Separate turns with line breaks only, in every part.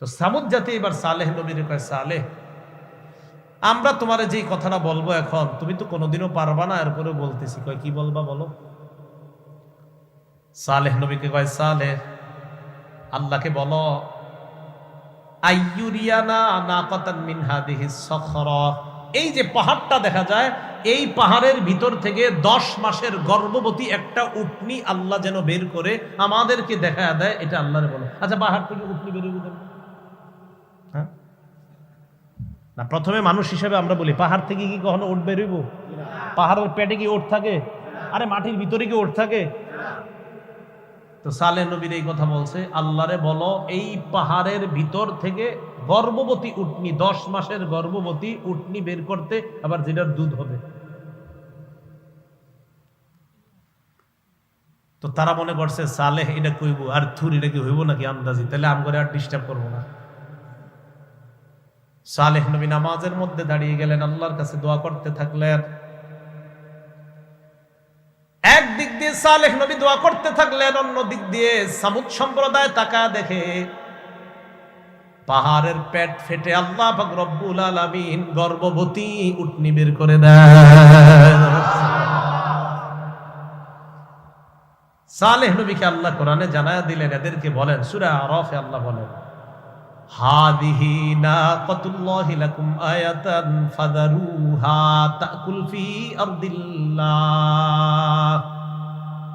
তো সামুদ জাতি এবার সালেহ নবীর কয়, সালেহ, আমরা তোমার যেই কথাটা বলব এখন, তুমি তো কোনোদিনও পারবা না। এরপরে বলতেছি, কয়, কি বলবা বলো? সালেহ নবীকে কয়, সালেহ, আল্লাহকে বলো, আইয়ুরিয়ানা নাকাতান মিন হাদিহি সখরা। এই যে পাহাড়টা দেখা যায়, এই পাহাড়ের ভিতর থেকে দশ মাসের গর্ভবতী একটা উটনি আল্লাহ যেন বের করে আমাদেরকে দেখা দেয়, এটা আল্লাহরে বলো। আচ্ছা পাহাড় থেকে উটনি বের না, প্রথমে মানুষ হিসেবে আমরা বলি, পাহাড় থেকে কি কখনো ওট বেরোইব? পাহাড়ের পেটে কি ওট থাকে? আরে মাটির ভিতরে কি ওট থাকে? তো সালে নবীর এই কথা বলছে, আল্লাহরে বলো, এই পাহাড়ের ভিতর থেকে গর্ভবতী উটনি, দশ মাসের গর্ভবতী উটনি বের করতে আবার যেটার দুধ হবে। তো তারা মনে করছে, সালেহ এটা কইব, আর থুর এটা কি হইব নাকি আন্দাজি? তাহলে আম করে আর ডিস্টার্ব করব না। সালেহ নবী নামাজের মধ্যে দাঁড়িয়ে গেলেন, আল্লাহর কাছে দোয়া করতে থাকলেন। এক দিক দিয়ে সালেহ নবী দোয়া করতে থাকলেন, অন্য দিক দিয়ে সামুদ সম্প্রদায় তাকা দেখে পাহাড়ের পেট ফেটে আল্লাহ রব্বুল আলামিন গর্ভবতী উটনি বের করে দেয় সালেহ নবীকে আল্লাহ কোরআনে জানায় দিলেন, এদেরকে বলেন, সুরা আরাফে আল্লাহ বলেন হাদিহি নাকাতুল্লাহি লাকুম আয়াতান ফাদারুহা তাকুল ফি আরদিল্লাহ।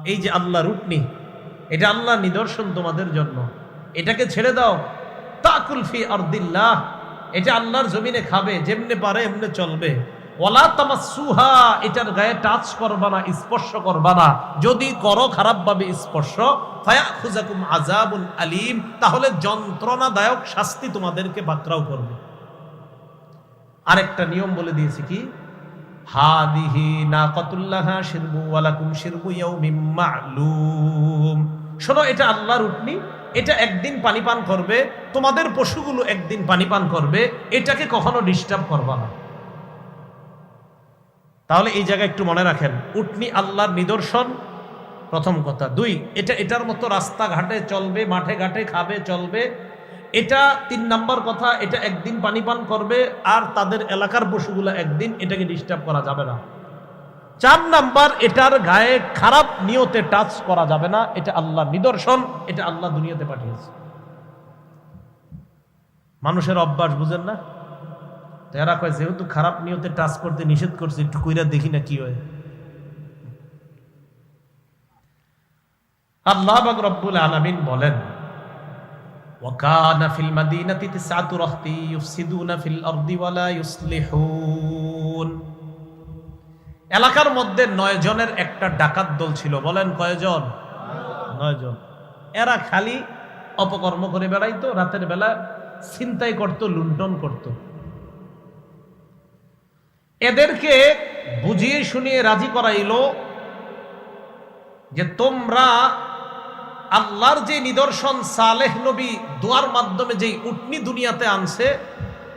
এই যে আল্লাহ উটনি এটা আল্লাহর নিদর্শন তোমাদের জন্য। এটাকে ছেড়ে দাও। তাকুল ফি আরদিল্লাহ, এটা আল্লাহর জমিনে খাবে, যেমনে পারে এমনে চলবে। ওলা তামাসুহা এটার গায়ে টাচ করবা না, স্পর্শ করবা না। যদি করো খারাপ ভাবে স্পর্শ, ফায়াখুজাকুম আযাবুন আলিম, তাহলে যন্ত্রণাদায়ক শাস্তি তোমাদেরকে বাকরাও করবে। আরেকটা নিয়ম বলে দিয়েছি কি? হাদিহি নাকাতুল্লাহা শিরবু ওয়ালাকুম শিরবু ইয়াউমিম মা'লুম। শোনো, এটা আল্লাহর উটনি এটা একদিন পানি পান করবে, তোমাদের পশুগুলো একদিন পানি পান করবে, এটাকে কখনো ডিস্টার্ব করবা না। তাহলে এই জায়গায় একটু মনে রাখেন, উটনি আল্লাহর নিদর্শন প্রথম কথা। দুই, এটা এটার মতো রাস্তাঘাটে চলবে, মাঠে ঘাটে খাবে, চলবে। এটা তিন নাম্বার কথা, এটা একদিন পানি পান করবে, আর তাদের এলাকার পশুগুলো একদিন এটাকে ডিস্টার্ব করা যাবে না। চার নাম্বার, এটার গায়ে খারাপ নিয়তে টাচ করা যাবে না, এটা আল্লাহ নিদর্শন, এটা আল্লাহ দুনিয়াতে পাঠিয়েছে। মানুষের অভ্যাস বুঝেন না? তো এরা কয় যেহেতু খারাপ নিয়তে টাচ করতে নিষেধ করছে একটু কইরা দেখি না কি হয় আল্লাহ বাক রব্বুল আলামিন বলেন وكان في المدينة تسعة رهط يفسدون في الأرض ولا يصلحون এলাকার মধ্যে নয় জনের একটা ডাকাত দল ছিল বলেন কয়জন নয় জন এরা খালি অপকর্ম করে বেড়াইতো রাতের বেলা ছিনতাই করত লুণ্ঠন করত এদেরকে বুঝিয়ে শুনিয়ে রাজি করাইলো যে তোমরা আল্লাহর যে নিদর্শন সালেহ নবী দোয়ার মাধ্যমে যেই উটনি দুনিয়াতে আনছে,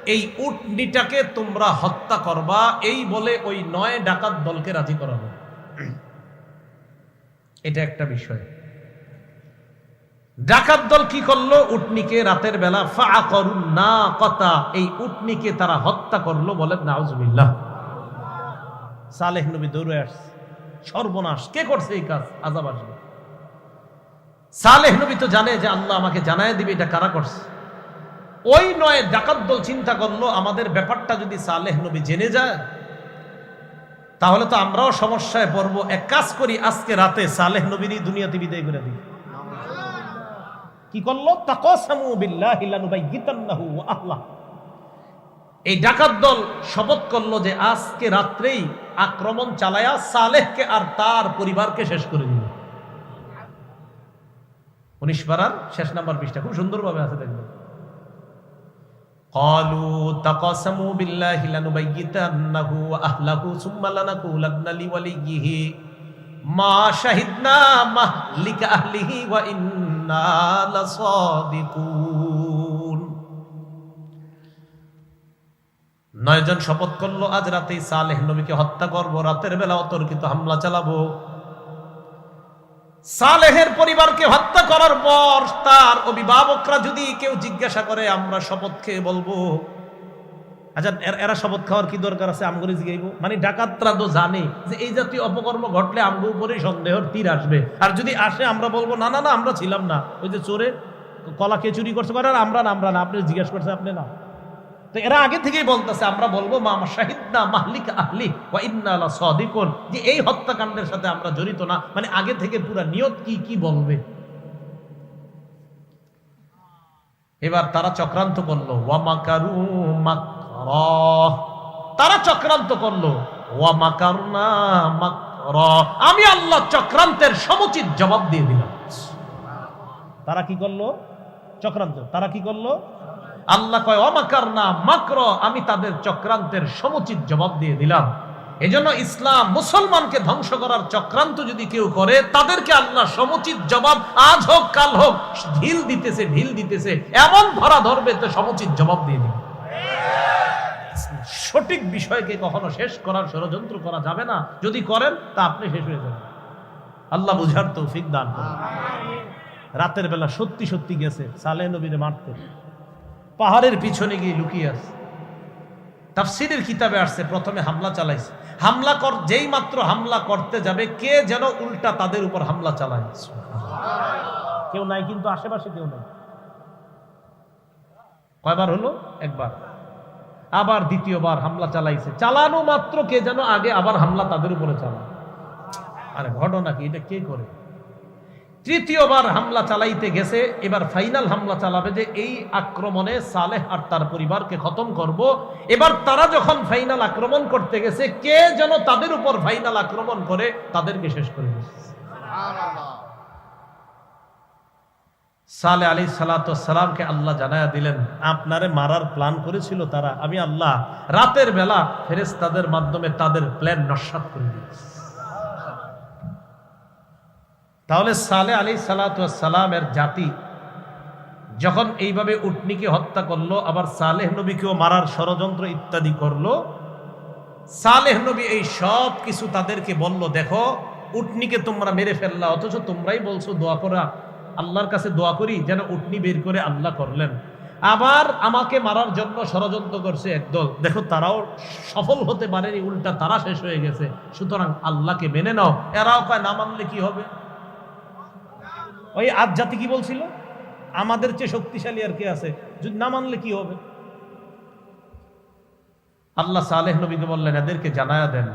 এই উটনিটাকে তোমরা হত্যা করবা, এই বলে ওই নয় ডাকাত দলকে রাজি করাবো। এটা একটা বিষয়। ডাকাত দল কি করল? উটনিকে রাতের বেলা ফা করুন না কথা এই উটনিকে তারা হত্যা করল বলেন নাউজুবিল্লাহ। সালেহ নবী দৌড়ে আসছে। সর্বনাশ। কে করছে এই কাজ? আজাব আসবে। সালেহ নবী তো জানে যে আল্লাহ আমাকে জানায় দিবে, এটা কারা করছে? ওই নয় ডাকাত দল চিন্তা করল, আমাদের ব্যাপারটা যদি সালেহ নবী জেনে যায়, তাহলে তো আমরাও সমস্যায় পড়ব। এক কাজ করি, আজকে রাতে সালেহ নবীরই দুনিয়াতে বিদায় করে দিই। কি করল? এই ডাকাত দল শপথ করল যে আজকে রাত্রেই আক্রমণ চালায়া সালেহকে আর তার পরিবারকে শেষ করে দিল উনিশ পারার শেষ নাম্বার পৃষ্ঠা খুব সুন্দরভাবে আছে দেখবেন قالوا تقاسموا بالله لنبيتنه واهله ثم لنقولن لوليه ما شهدنا مهلك اهله وانا لصادقون নয়জন শপথ করল, আজ রাতেই সালেহ নবীকে হত্যা করব, রাতের বেলা অতর্কিত হামলা চালাবো। সালেহের পরিবারকে হত্যা করার পর তার অভিভাবকরা যদি কেউ জিজ্ঞাসা করে, আমরা শপথ খেয়ে বলব? আচ্ছা এরা শপথ খাওয়ার কি দরকার আছে? আমগরে জিগাইব মানে ডাকাতরা তো জানে যে এই জাতীয় অপকর্ম ঘটলে আমগো উপরে সন্দেহর তীর আসবে। আর যদি আসে, আমরা বলব, না না না, আমরা ছিলাম না। ওই যে চোরে কলা কে চুরি করছে আমরা না আমরা না। আপনি জিজ্ঞাসা করছে আপনি না। তো এরা আগে থেকেই বলতেছে, আমরা বলব, মা শাহিদ না মাহলিক আহলি ওয়া ইন্না লা সাদিকুন। যে এই হত্যাকাণ্ডের সাথে আমরা জড়িত না। মানে আগে থেকে পুরা নিয়ত কি কি বলবে? এবার তারা চক্রান্ত করল, ওয়া মাকারু। তারা চক্রান্ত করল, ওয়া মাকারনা মাকরা। আমি আল্লাহ চক্রান্তের সমুচিত জবাব দিয়ে দিলাম। তারা কি করল? চক্রান্ত। তারা কি করল? আল্লাহ কয় অমাকার না মাকর আমি তাদের চক্রান্তের সমুচিত জবাব দিয়ে দিলাম। এজন্য ইসলাম মুসলমানকে ধ্বংস করার চক্রান্ত যদি কেউ করে তাদেরকে আল্লাহ সমুচিত জবাব আজ হোক কাল হোক ঢিল দিতেছে ঢিল দিতেছে এমন ধরা ধরবে তো সমুচিত জবাব দিয়ে দিবে। সঠিক বিষয়কে কখনো শেষ করার ষড়যন্ত্র করা যাবে না। যদি করেন তা আপনি শেষ হয়ে যাবেন। আল্লাহ বুঝার তৌফিক দান রাতের বেলা সত্যি সত্যি গেছে সালে নবীরে মারতে। পাহাড়ের পিছনে গিয়ে লুকিয়ে আছে। তাফসিরের কিতাবে আসছে, প্রথমে হামলা চালাইছে। হামলা কর, যেই মাত্র হামলা করতে যাবে, কে যেন উল্টা তাদের উপর হামলা চালায়। কেউ নাই, কিন্তু আশেপাশে কেউ নাই। কয়বার হলো? একবার। আবার দ্বিতীয়বার হামলা চালাইছে। চালানো মাত্র কে যেন আগে আবার হামলা তাদের উপরে চালায়। আরে ঘটনা কি? এটা কে করে? তৃতীয়বার হামলা চালাইতে গেছে, এবার ফাইনাল হামলা চালাবে যে এই আক্রমণে সালেহ আর তার পরিবারকে খতম করব। এবার তারা যখন ফাইনাল আক্রমণ করতে গেছে, কে যেন তাদের উপর ফাইনাল আক্রমণ করে তাদেরকে শেষ করে সালে আলী সালাতামকে আল্লাহ জানায়া দিলেন, আপনারে মারার প্ল্যান করেছিল তারা। আমি আল্লাহ রাতের বেলা ফেরেস তাদের মাধ্যমে তাদের প্ল্যান নস্বাত করে দিয়েছি। তাহলে সালে আলী সালাতামের জাতি যখন এইভাবে উটনিকে হত্যা করল, আবার সালেহ নবীকেও মারার ষড়যন্ত্র ইত্যাদি করল, সালেহ নবী এই সব কিছু তাদেরকে বলল, দেখো, উটনিকে তোমরা মেরে ফেললা, অথচ তোমরাই বলছো দোয়া করা, আল্লাহর কাছে দোয়া করি যেন উটনি বের করে আল্লাহ করলেন। আবার আমাকে মারার জন্য ষড়যন্ত্র করছে একদল। দেখো, তারাও সফল হতে পারেনি, উল্টা তারা শেষ হয়ে গেছে। সুতরাং আল্লাহকে মেনে নাও। এরাও কয়, না মানলে কি হবে? ওই আজ জাতি কি বলছিল? আমাদের চেয়ে শক্তিশালী আর কে আছে? যদি না মানলে কি হবে? আল্লাহ সালেহ নবীকে বললেন, এদেরকে জানায়া দেন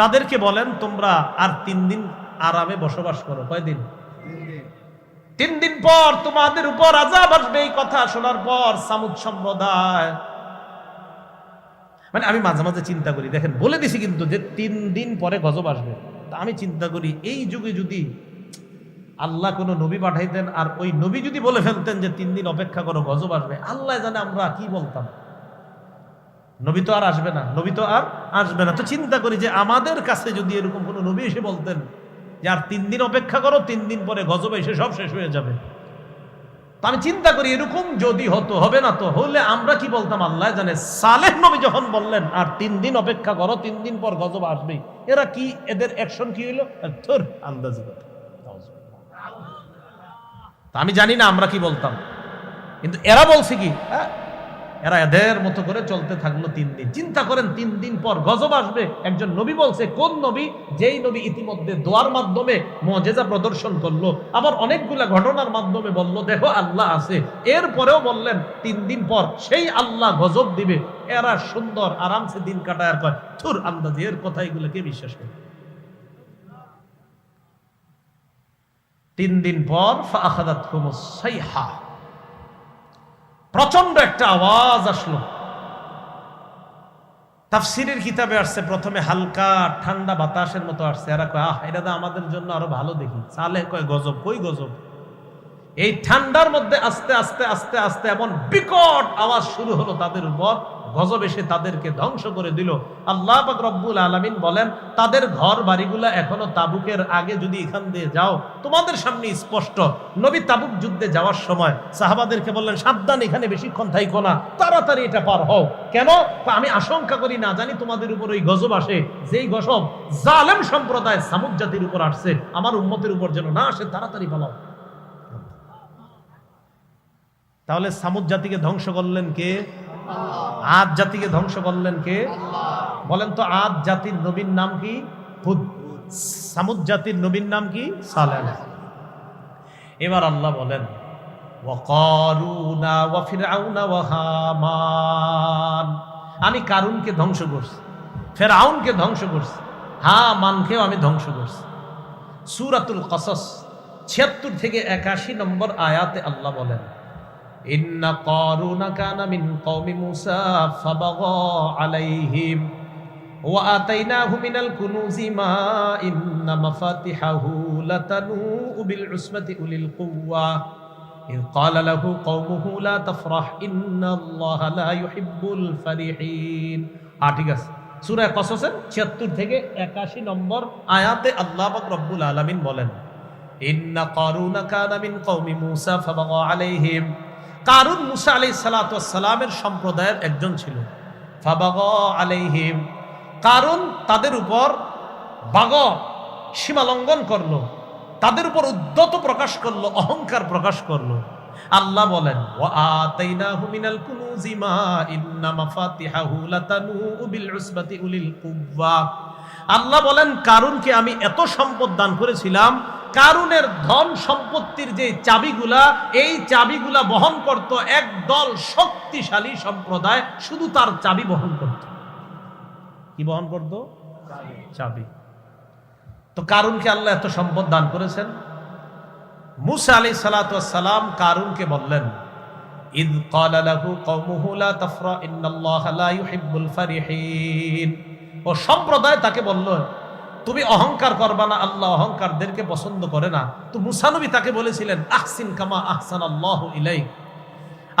তাদেরকে বলেন, তোমরা আর তিন দিন আরামে বসবাস করো। কয়দিন? তিন দিন। পর তোমাদের উপর আজাব আসবে এই কথা শোনার পর সামুদ সম্প্রদায় মানে আমি মাঝে মাঝে চিন্তা করি, দেখেন, বলে দিছি কিন্তু যে তিন দিন পরে গজব আসবে। তা আমি চিন্তা করি, এই যুগে যদি আল্লাহ কোনো নবী পাঠাইতেন আর ওই নবী যদি বলে ফেলতেন যে তিন দিন অপেক্ষা করো, গজব আসবে, আল্লাহ জানে আমরা কি বলতাম। নবী তো আর আসবে না, নবী তো আর আসবে না। তো চিন্তা করি যে আমাদের কাছে যদি এরকম কোনো নবী এসে বলতেন যে, আর তিন দিন অপেক্ষা করো, তিন দিন পরে গজব এসে সব শেষ হয়ে যাবে। আমি চিন্তা করি এরকম যদি হতো হবে না তো? হলে আমরা কি বলতাম? আল্লাহ জানে সালেহ নবী যখন বললেন আর তিন দিন অপেক্ষা করো তিন দিন পর গজব আসবেই এরা কি এদের অ্যাকশন কি হইল? তোর আন্দাজ আমি জানি না আমরা কি বলতাম। কিন্তু এরা বলছে কি হ্যাঁ, এরা এদের মতো করে চলতে থাকল তিন দিন। চিন্তা করেন, তিন দিন পর গজব আসবে। একজন নবী বলছে, কোন নবী? যেই নবী ইতিমধ্যে দোয়ার মাধ্যমে মজেজা প্রদর্শন করল, আবার অনেকগুলা ঘটনার মাধ্যমে বলল দেখো আল্লাহ আছে। এরপরেও বললেন, তিন দিন পর সেই আল্লাহ গজব দিবে। এরা সুন্দর, আরামসে দিন কাটায় কয় থুর আন্দাজ, এর কথা এগুলো কে বিশ্বাস করে? তিন দিন পর ফাখাদাত হুমুস সাইহা প্রচণ্ড একটা আওয়াজ আসলো। তাফসিরের কিতাবে আসছে, প্রথমে হালকা ঠান্ডা বাতাসের মতো আসছে। এরা কয়, আহ, এটা আমাদের জন্য আরও ভালো দেখি। চালে কয়, গজব, কই গজব? এই ঠান্ডার মধ্যে আস্তে আস্তে আস্তে আস্তে এমন বিকট আওয়াজ শুরু হলো তাদের উপর। গজব এসে তাদেরকে ধ্বংস করে দিল। আল্লাহ রব্বুল আলামিন বলেন, তাদের ঘর বাড়িগুলা এখনও তাবুকের আগে যদি এখান দিয়ে যাও, তোমাদের সামনে স্পষ্ট, নবী তাবুক যুদ্ধে যাওয়ার সময় সাহাবাদেরকে বললেন, সাবধান, এখানে বেশিক্ষণ থাইকো না, তাড়াতাড়ি এটা পার হও। কেন? আমি আশঙ্কা করি না, জানি তোমাদের উপর ওই গজব আসে। যেই গজব জালেম সম্প্রদায় সামুক জাতির উপর আসছে, আমার উম্মতের উপর যেন না আসে, তাড়াতাড়ি পালাও। তাহলে সামুদ জাতিকে ধ্বংস করলেন কে? আদ জাতিকে ধ্বংস করলেন কে? বলেন তো আদ জাতির নবীর নাম কি? হুদ। সামুদ জাতির নবীর নাম কি? সালেহ। এবার আল্লাহ বলেন আমি কারুনকে ধ্বংস করছি ফেরাউনকে ধ্বংস করছি হামানকেও আমি ধ্বংস করছি। সূরাতুল কসস 76 থেকে 81 নম্বর আয়াতে আল্লাহ বলেন إن قارون كان من قوم موسى فبغى عليهم وآتيناه من الكنوز ما إن مفاتحه لتنوء بالعصبة أولي القوة إذ قال له قومه لا تفرح إن الله لا يحب الفرحين আ ঠিক আছে সূরা কসসের 76 থেকে 81 নম্বর আয়াতে আল্লাহ পাক রব্বুল আলামিন বলেন ইন্না কারুনা কানা মিন কওমি মূসা ফাবাগা আলাইহিম কারুন মুসা আলাই সালাতামের সম্প্রদায়ের একজন ছিল। আলাইহিম। কারুন তাদের উপর বাগ সীমালঙ্ঘন করল। তাদের উপর উদ্যত প্রকাশ করল, অহংকার প্রকাশ করল। আল্লাহ বলেন আল্লাহ বলেন, কারুনকে আমি এত সম্পদ দান করেছিলাম কারুনের ধন সম্পত্তির যে চাবিগুলা, এই চাবিগুলা বহন করত একদল শক্তিশালী সম্প্রদায়, শুধু তার চাবি বহন করত। কি বহন করত? চাবি। তো কারুনকে আল্লাহ এত সম্পদ দান করেছেন? মুসা আলী সালাম কারুনকে বললেন তাফরা ও সম্প্রদায় তাকে বলল তুমি অহংকার করবা না, আল্লাহ অহংকারদেরকে পছন্দ করে না। তো মুসানবী তাকে বলেছিলেন, আহসিন কামা আহসান আল্লাহ ইলাই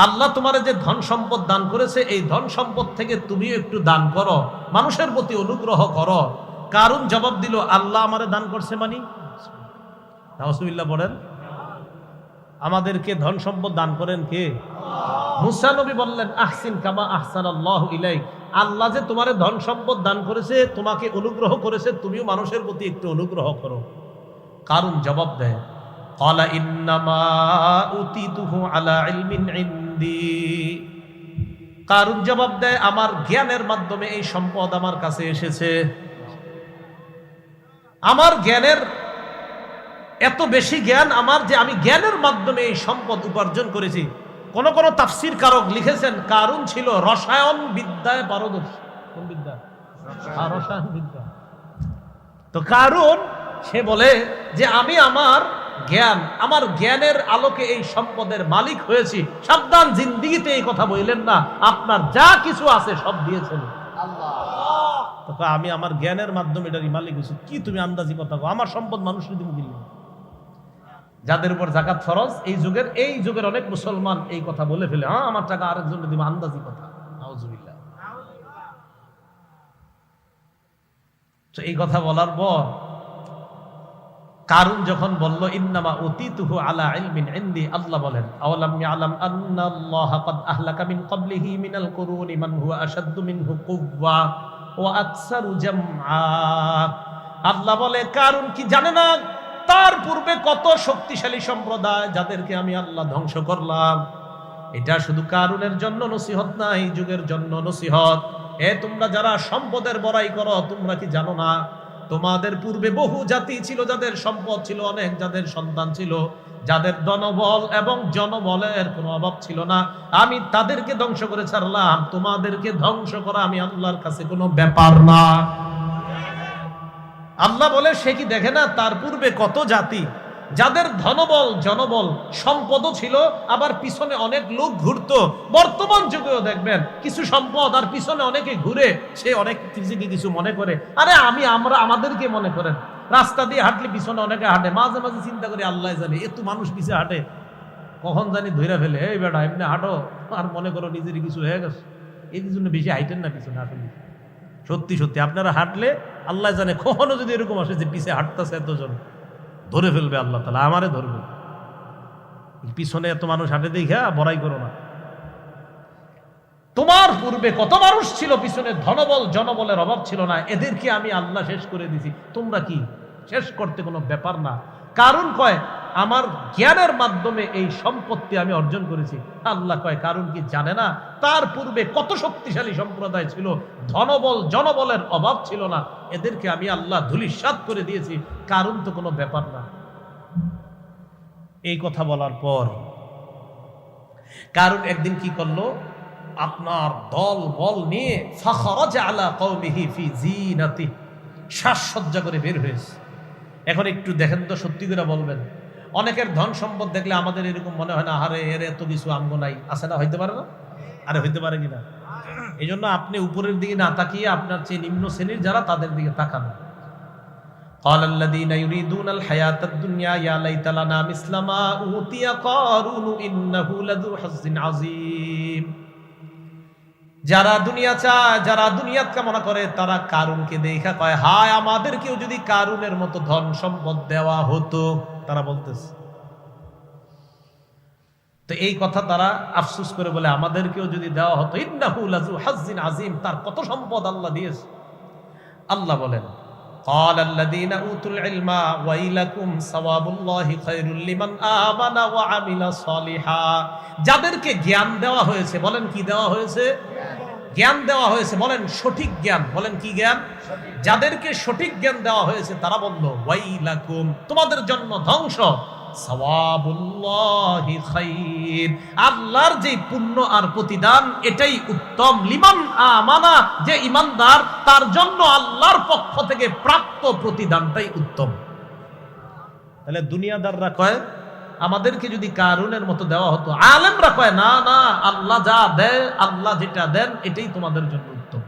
আল্লাহ তোমার যে ধন সম্পদ দান করেছে, এই ধন সম্পদ থেকে তুমিও একটু দান করো, মানুষের প্রতি অনুগ্রহ করো। কারণ জবাব দিল, আল্লাহ আমারে দান করছে মানি? নাহসুবিল্লাহ বলেন আমাদেরকে ধন সম্পদ দান করেন কে? মুসা নবী বললেন, আহসিন কামা আহসান আল্লাহ ইলাই আল্লাহ যে তোমার ধন সম্পদ দান করেছে, তোমাকে অনুগ্রহ করেছে, তুমিও মানুষের প্রতি একটু অনুগ্রহ করো। কারণ জবাব দেয়, কলা ইন্নামা আলা ইলমিন ইন্দি। কারণ জবাব দেয়, আমার জ্ঞানের মাধ্যমে এই সম্পদ আমার কাছে এসেছে। আমার জ্ঞানের, এত বেশি জ্ঞান আমার যে আমি জ্ঞানের মাধ্যমে এই সম্পদ উপার্জন করেছি। কোন কোন তাফসির কারক লিখেছেন কারণ ছিল রসায়ন বিদ্যায় পারদর্শী। কোন বিদ্যা? রসায়ন বিদ্যা। তো কারণ সে বলে যে আমি আমার জ্ঞান আমার জ্ঞানের আলোকে এই সম্পদের মালিক হয়েছি। সাবধান জিন্দিগিতে এই কথা বললেন না। আপনার যা কিছু আছে সব দিয়েছেন। আমি আমার জ্ঞানের মাধ্যমে এটারই মালিক হয়েছি। কি তুমি আন্দাজি কথা? আমার সম্পদ মানুষের দিন দিলেন যাদের উপর জাকাত ফরজ, এই যুগের এই যুগের অনেক মুসলমান এই কথা বলে ফেলে হ্যাঁ আমার টাকা আরেকজন দিব, আন্দাজি কথা। এই কথা বলার পর কারুন যখন বলল, ইন্নামা অতীতুহু আলা ইলমিন ইনদি আল্লাহ বলেন, আওয়ালাম ইয়ালাম আন্নাল্লাহ ক্বাদ আহলাকা মিন ক্বাবলিহি মিনাল কুরুনি মান হুয়া আশাদ্দু মিনহু কুওয়া ওয়া আকসারু জামআ। আল্লাহ বলে, কারুন কি জানে না তার পূর্বে কত শক্তিশালী সম্প্রদায় যাদেরকে আমি আল্লাহ ধ্বংস করলাম। এটা শুধু কারুনের জন্য নসিহত না এই যুগের জন্য নসিহত। এ, তোমরা যারা সম্পদের বড়াই করো, তোমরা কি জানো না? তোমাদের পূর্বে বহু জাতি ছিল যাদের সম্পদ ছিল, অনেক যাদের সন্তান ছিল, যাদের জনবল এবং জনবলের কোনো অভাব ছিল না। আমি তাদেরকে ধ্বংস করে ছাড়লাম, তোমাদেরকে ধ্বংস করা আমি আল্লাহর কাছে কোনো ব্যাপার না। আল্লাহ বলে, সে কি দেখে না তার পূর্বে কত জাতি? যাদের ধনবল, জনবল, সম্পদও ছিল, আবার পিছনে অনেক লোক ঘুরতো। বর্তমান যুগেও দেখবেন, কিছু সম্পদ আর পিছনে অনেকে ঘুরে, সে অনেক নিজেকে কিছু মনে করে। আরে আমি, আমরা, আমাদেরকে মনে করেন রাস্তা দিয়ে হাঁটলে পিছনে অনেকে হাঁটে, মাঝে মাঝে চিন্তা করি, আল্লাহ জানে, এত মানুষ পিছে হাঁটে। কখন জানি ধইরা ফেলে, এই বেটা, এমনি হাঁটো, আর মনে করো নিজেরই কিছু হয়ে গেছে। এই জন্য বেশি হাইটেন না পিছনে আসলে সত্যি সত্যি। আপনারা হাঁটলে আল্লাহ জানে, কখনো যদি এরকম আসে যে পিছে হাঁটতেছে এতজন, ধরে ফেলবে আল্লাহ তালা আমারে ধরবে। পিছনে এত মানুষ হাঁটে দেখা বড়াই করো না। তোমার পূর্বে কত মানুষ ছিল পিছনে, ধনবল, জনবলের অভাব ছিল না, এদেরকে আমি আল্লাহ শেষ করে দিছি। তোমরা কি শেষ করতে কোনো ব্যাপার না? কারণ কয় আমার জ্ঞানের মাধ্যমে এই সম্পত্তি আমি অর্জন করেছি। আল্লাহ কয়, কারণ কি জানে না? তার পূর্বে কত শক্তিশালী সম্প্রদায় ছিল, ধনবল, জনবলের অভাব ছিল না। এদেরকে আমি আল্লাহ ধুলিস্বাদ করে দিয়েছি, কারণ তো কোনো ব্যাপার না। এই কথা বলার পর, কারণ একদিন কি করল? আপনার দল, বল নিয়ে আলা ফি জিনাতি সাজসজ্জা করে বের হয়েছে। এখন একটু দেখেন তো সত্যি করে বলবেন। অনেকের ধন সম্পদ দেখলে আমাদের এরকম মনে হয় না আরে এর এত কিছু আঙ্গ নাই আছে না হইতে পারে না আরে হইতে পারে কিনা এই জন্য আপনি উপরের দিকে না তাকিয়ে আপনার চেয়ে নিম্ন শ্রেণীর যারা তাদের দিকে তাকান قال الذين يريدون الحياة الدنيا يا ليت لنا مثل ما أوتي قارون إنه لذو حظ عظيم যারা দুনিয়া চায় যারা দুনিয়াত কামনা করে তারা কারুনকে দেখা কয় হায় আমাদেরকেও যদি কারুনের মতো ধন সম্পদ দেওয়া হতো তারা বলতেছে তো এই কথা তারা আফসুস করে বলে আমাদেরকেও যদি দেওয়া হতো ইন্নাহু লাযু হাজ্জিন আজিম তার কত সম্পদ আল্লাহ দিয়েছে আল্লাহ বলেন قال الذين اوتوا العلم ويلكم ثواب الله خير لمن آمن وعمل صالحا যাদেরকে জ্ঞান দেওয়া হয়েছে বলেন কি দেওয়া হয়েছে জ্ঞান দেওয়া হয়েছে। বলেন সঠিক জ্ঞান। বলেন কি জ্ঞান? যাদেরকে সঠিক জ্ঞান দেওয়া হয়েছে তারা বলল ওয়াইলাকুম তোমাদের জন্য ধ্বংস। আল্লাহর যে পুণ্য আর প্রতিদান এটাই উত্তম। লিমান আমানা যে ইমানদার তার জন্য আল্লাহর পক্ষ থেকে প্রাপ্ত প্রতিদানটাই উত্তম। তাহলে দুনিয়াদাররা কয় আমাদেরকে যদি কারুনের মতো দেওয়া হতো। আলেমরা কয় না না আল্লাহ যা দেয় আল্লাহ যেটা দেন এটাই তোমাদের জন্য উত্তম।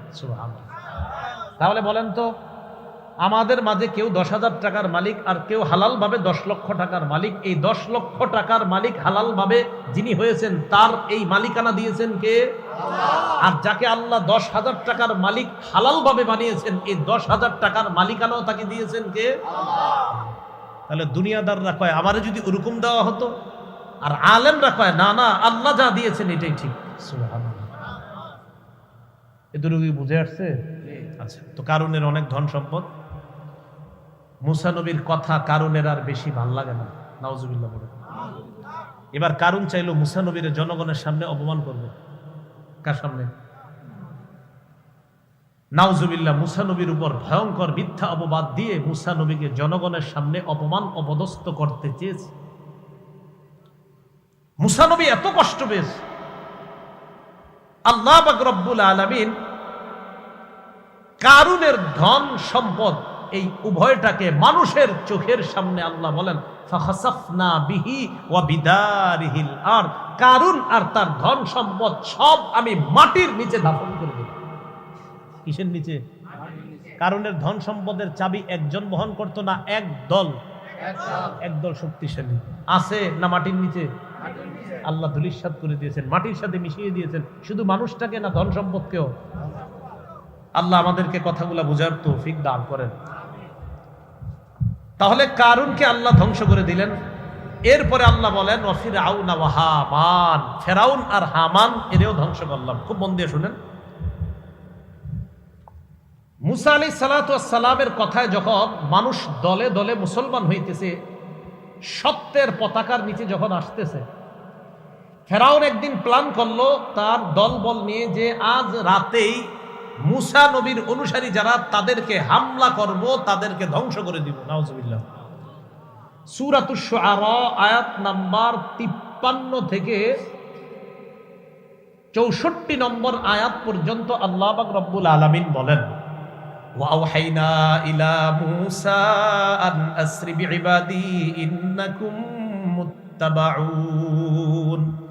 তাহলে বলেন তো আমাদের মাঝে কেউ দশ হাজার টাকার মালিক আর কেউ হালাল ভাবে দশ লক্ষ টাকার মালিক। এই দশ লক্ষ টাকার মালিক হালাল ভাবে যিনি হয়েছেন তার এই মালিকানা দিয়েছেন কে? আর যাকে আল্লাহ দশ হাজার টাকার মালিক হালাল ভাবে বানিয়েছেন এই দশ হাজার টাকার মালিকানাও তাকে দিয়েছেন কে? তাহলে দুনিয়াদাররা কয়, আমারে যদি ওরকম দেওয়া হতো? আর আলেমরা কয়, না না, আল্লাহ যা দিয়েছেন এটাই ঠিক। কি বুঝে আসছে? আচ্ছা তো কারণের অনেক ধন সম্পদ? মুসা নবীর কথা কারণের আর বেশি ভালো লাগে না। নাউজুবিল্লাহ বলে এবার কারণ চাইলো মুসা নবীর জনগণের সামনে অপমান করবে। কার সামনে? নাউজুবিল্লাহ, মুসা নবীর উপর ভয়ঙ্কর মিথ্যা অপবাদ দিয়ে মুসা নবীকে জনগণের সামনে অপমান, অপদস্থ করতে চেয়েছে। মুসা নবী এত কষ্ট পেয়েছে। আল্লাহ পাক রব্বুল আলামিন কারুনের ধন সম্পদ এই উভয়টাকে মানুষের চোখের সামনে আল্লাহ বলেন কারুন আর তার ধন সম্পদ সব আমি মাটির নিচে দাফন করে দিলাম কিসের নিচে? কারণের ধন সম্পদের চাবি একজন বহন করতো না, এক দল। একদল শক্তিশালী। আছে না মাটির নিচে? আল্লাহ ধুলিস্বাদ করে দিয়েছেন, মাটির সাথে মিশিয়ে দিয়েছেন। শুধু মানুষটাকে না, ধন সম্পদকেও। আল্লাহ আমাদেরকে কথাগুলো বোঝার তৌফিক দান করেন। তাহলে কারুনকে আল্লাহ ধ্বংস করে দিলেন? এরপরে আল্লাহ বলেন ফেরাউন আর হামান, এরেও ধ্বংস করলাম। খুব মন দিয়ে শুনেন। মুসা আলী সালাতামের কথায় যখন মানুষ দলে দলে মুসলমান হইতেছে, সত্যের পতাকার নিচে যখন আসতেছে, ফেরাউন একদিন প্ল্যান করল তার দল বল নিয়ে যে আজ রাতেই মুসা নবীর অনুসারী যারা তাদেরকে হামলা করব, তাদেরকে ধ্বংস করে দিব। নাউজুবিল্লাহ। সুরাতুস আয়াত নাম্বার তিপ্পান্ন থেকে চৌষট্টি নম্বর আয়াত পর্যন্ত আল্লাহ পাক রব্বুল আলামিন বলেন وأوحينا إلى موسى أن أسر بعبادي إنكم متبعون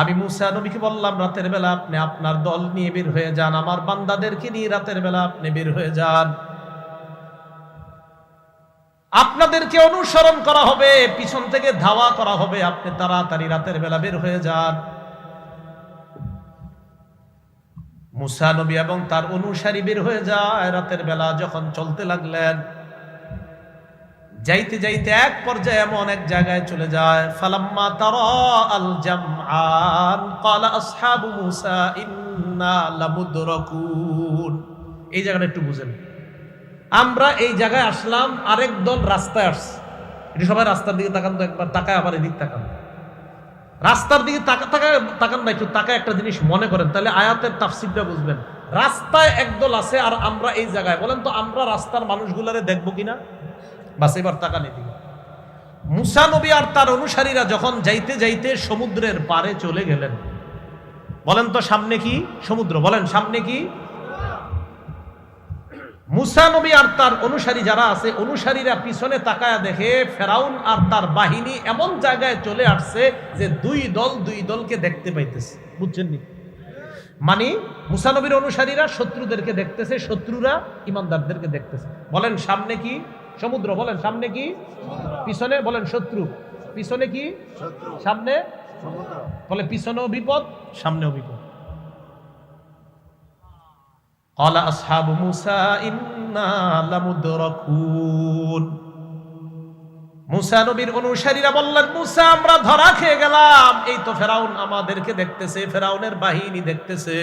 আমি মুসা নবীকে বললাম রাতের বেলা আপনি আপনার দল নিয়ে বের হয়ে যান আমার বান্দাদেরকে নিয়ে রাতের বেলা আপনি বের হয়ে যান আপনাদেরকে অনুসরণ করা হবে পিছন থেকে ধাওয়া করা হবে আপনি তাড়াতাড়ি রাতের বেলা বের হয়ে যান মুসা নবী এবং তার অনুসারী বের হয়ে যায় রাতের বেলা যখন চলতে লাগলেন। যাইতে যাইতে এক পর্যায়ে এমন এক জায়গায় চলে যায়। ফালাম্মা তার আল জামআন, ক্বালা আসহাবু মুসা, ইন্না লামুদরাকুন। এই জায়গাটা একটু বুঝেন। আমরা এই জায়গায় আসলাম, আরেক দল রাস্তায় আসছে। এটা সবাই রাস্তার দিকে তাকান তো একবার, তাকায় আবার এদিক তাকান। রাস্তার দিকে তাকা তাকান না একটু তাকায় একটা জিনিস মনে করেন, তাহলে আয়াতের তাফসিরটা বুঝবেন। রাস্তায় একদল আছে আর আমরা এই জায়গায়। বলেন তো, আমরা রাস্তার মানুষগুলারে দেখব কিনা? বাস এবার তাকান এদিকে। মুসা নবী আর তার অনুসারীরা যখন যাইতে যাইতে সমুদ্রের পারে চলে গেলেন, বলেন তো সামনে কি? সমুদ্র। বলেন, সামনে কি? মুসা নবী আর তার অনুসারী যারা আছে অনুসারীরা পিছনে তাকায়া দেখে ফেরাউন আর তার বাহিনী এমন জায়গায় চলে আসছে যে দুই দল দুই দলকে দেখতে পাইতেছে। বুঝছেন নি মানে মুসানবীর অনুসারীরা শত্রুদেরকে দেখতেছে শত্রুরা ইমানদারদেরকে দেখতেছে। বলেন সামনে কি? সমুদ্র বলেন সামনে কি? পিছনে বলেন শত্রু। পিছনে কি? সামনে? বলে পিছনেও বিপদ সামনেও বিপদ। কলা আসহাবু মুসা ইন্না লামুদরাকুন মুসা নবীর অনুসারীরা বললেন মুসা আমরা ধরা খেয়ে গেলাম। এই তো ফেরাউন আমাদেরকে দেখতেছে ফেরাউনের বাহিনী দেখতেছে।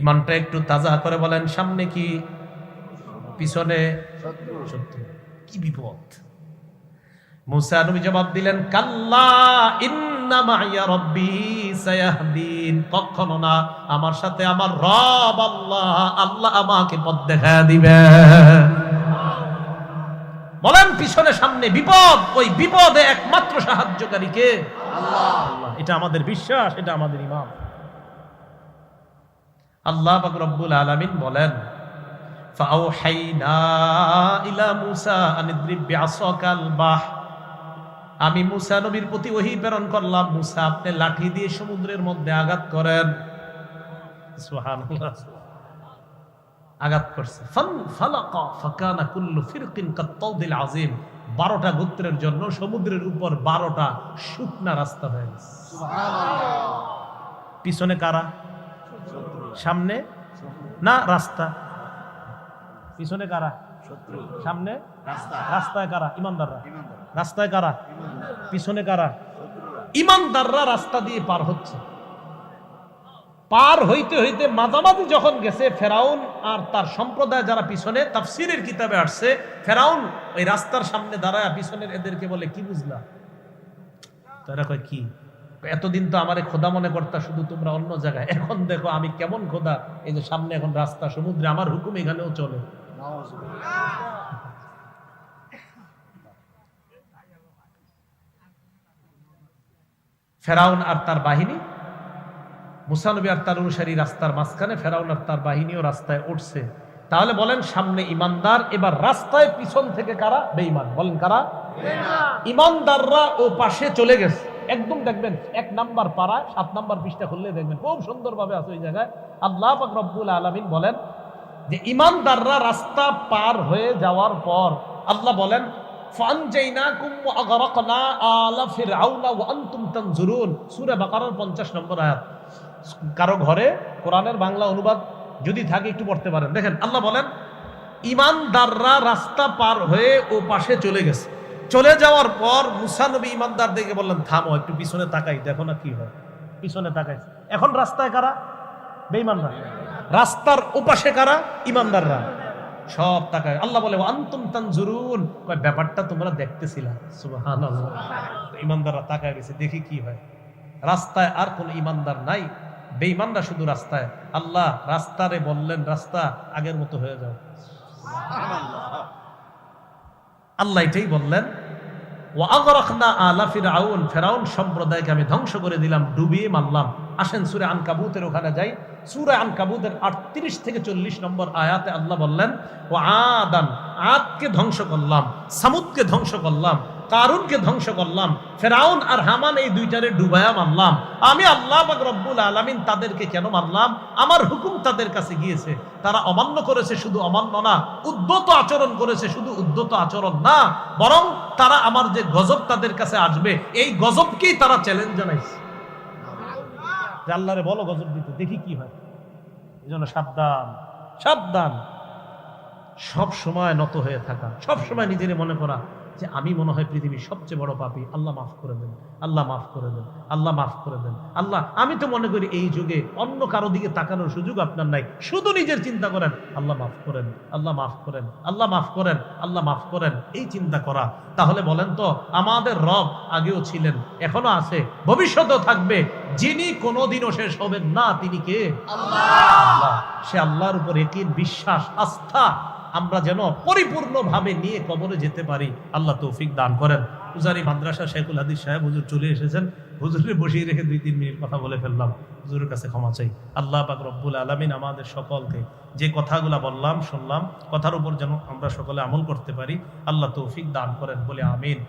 ইমানটা একটু তাজা করে বলেন সামনে কি? পিছনে? কি বিপদ? মুসা নবী জবাব দিলেন, কাল্লা কখনো না, আমার সাথে আমার রব আল্লাহ আল্লাহ আমাকে পথ দেখা বলেন পিছনে সামনে বিপদ, ওই বিপদে একমাত্র সাহায্যকারী কে? আল্লাহ। এটা আমাদের বিশ্বাস, এটা আমাদের ইমাম। আল্লাহ পাক রব্বুল আলামিন বলেন ফাআউহাইনা ইলা মুসা আন বিআসাকাল বাহ আমি মুসা নবীর প্রতি ওহী প্রেরণ করলাম। মুসা আপনি লাঠি দিয়ে সমুদ্রের মধ্যে আঘাত করেন। আঘাত করছে। আযীম। 12টা গোত্রের জন্য সমুদ্রের উপর 12টা শুকনা রাস্তা হয়ে গেছে। পিছনে কারা? সামনে? না রাস্তা। পিছনে কারা? সামনে? রাস্তায় কারা? ইমানদাররা। রাস্তায় কারা? পিছনে কারা? ইমানদাররা রাস্তা দিয়ে পার হচ্ছে। পার হইতে হইতে মাঝামাঝি যখন গেছে, ফেরাউন আর তার সম্প্রদায় যারা পিছনে, তাফসিরের কিতাবে আসছে, ফেরাউন ওই রাস্তার সামনে দাঁড়ায় পিছনের এদেরকে বলে, কি বুঝলা? তারা কয়, কি? এতদিন তো আমারে খোদা মনে করতা, শুধু তোমরা অন্য জায়গায়। এখন দেখো, আমি কেমন খোদা, এই যে সামনে এখন রাস্তা, সমুদ্রে, আমার হুকুম এখানেও চলে। ফেরাউন আর তার বাহিনী মুসানবী আর তার অনুসারী রাস্তার মাঝখানে ফেরাউন আর তার বাহিনীও রাস্তায় উঠছে। তাহলে বলেন সামনে ইমানদার এবার রাস্তায় পিছন থেকে কারা? বেঈমান। বলেন কারা? ইমানদাররা ও পাশে চলে গেছে। একদম দেখবেন এক নাম্বার পাড়ায় সাত নাম্বার পৃষ্ঠা খুললে দেখবেন খুব সুন্দরভাবে আছে ওই জায়গায়। আল্লাহ পাক রব্বুল আলমিন বলেন যে ইমানদাররা রাস্তা পার হয়ে যাওয়ার পর আল্লাহ বলেন ফানজাইনাকুম ওয়া আগরাকনা আলা ফিরআউনা ওয়া আনতুম তানজুরুন সূরা বাকারার 50 নম্বর আয়াত। কারও ঘরে কোরআনের বাংলা অনুবাদ যদি থাকে একটু পড়তে পারেন। দেখেন, আল্লাহ বলেন, ইমানদাররা রাস্তা পার হয়ে ও পাশে চলে গেছে। চলে যাওয়ার পর মুসা নবী ইমানদার দেখে বললেন, থামো, একটু পিছনে তাকাই, দেখো না কি হয়। পিছনে তাকাই এখন রাস্তায় কারা? বেঈমানরা। রাস্তার ওপাশে কারা? ইমানদাররা। সব তাকায়। আল্লাহ বলে আন্তুম তানজুরুন। কয়, ব্যাপারটা তোমরা দেখতেছিলা। সুবহানাল্লাহ। ইমানদাররা তাকায় গেছে দেখি কি হয়। রাস্তায় আর কোন ইমানদার নাই। বেঈমানরা শুধু রাস্তায়। আল্লাহ রাস্তারে বললেন, রাস্তা আগের মতো হয়ে যাও। আল্লাহ এটাই বললেন ও আগরখনা আলা ফিরাউন, ফেরাউন সম্প্রদায়কে আমি ধ্বংস করে দিলাম, ডুবিয়ে মারলাম। আসেন সুরে আন কাবুতের ওখানে যাই। সুরে আন কাবুতের আটত্রিশ থেকে চল্লিশ নম্বর আয়াতে আল্লাহ বললেন ও আদান, আদকে ধ্বংস করলাম, সামুদকে ধ্বংস করলাম কারুনকে ধ্বংস করলাম। ফেরাউন আর হামান এই দুইটারে ডুবায়া মারলাম। আমি আল্লাহ পাক রব্বুল আলামিন তাদেরকে কেন মারলাম? আমার হুকুম তাদের কাছে গিয়েছে। তারা অমান্য করেছে শুধু অমান্য না, উদ্যত আচরণ করেছে শুধু উদ্যত আচরণ না, বরং তারা আমার যে গজব তাদের কাছে আসবে, এই গজবকেই তারা চ্যালেঞ্জ জানাইছে। আল্লাহরে বলো গজব দিতে, দেখি কি হয়। এই জন্য সাবধান সাবধান। সব সময় নত হয়ে থাকা, সব সময় নিজের মনে করা যে আমি মনে হয় পৃথিবীর সবচেয়ে বড় পাপী। আল্লাহ মাফ করে দেন। আল্লাহ মাফ করে দেন। আল্লাহ মাফ করে দেন। আল্লাহ, আমি তো মনে করি এই যুগে অন্য কারও দিকে তাকানোর সুযোগ আপনার নাই। শুধু নিজের চিন্তা করেন, আল্লাহ মাফ করেন, আল্লাহ মাফ করেন, আল্লাহ মাফ করেন, আল্লাহ মাফ করেন। এই চিন্তা করা। তাহলে বলেন তো, আমাদের রব আগেও ছিলেন, এখনও আছে, ভবিষ্যতেও থাকবে। যিনি কোনোদিনও শেষ হবেন না, তিনি কে? আল্লাহ। সে আল্লাহর উপর একিন বিশ্বাস, আস্থা। আমরা যেন পরিপূর্ণভাবে নিয়ে কবরে যেতে পারি। আল্লাহ তৌফিক দান করেন। পূজারি মাদ্রাসা শেখুল হাদিস সাহেব হুজুর চলে এসেছেন। হুজুরে বসিয়ে রেখে দুই, তিন মিনিট কথা বলে ফেললাম। হুজুরের কাছে ক্ষমা চাই। আল্লাহ পাক রব্বুল আলমিন আমাদের সকলকে যে কথাগুলো বললাম, শুনলাম, কথার উপর যেন আমরা সকলে আমল করতে পারি, আল্লাহ তৌফিক দান করেন বলে আমিন।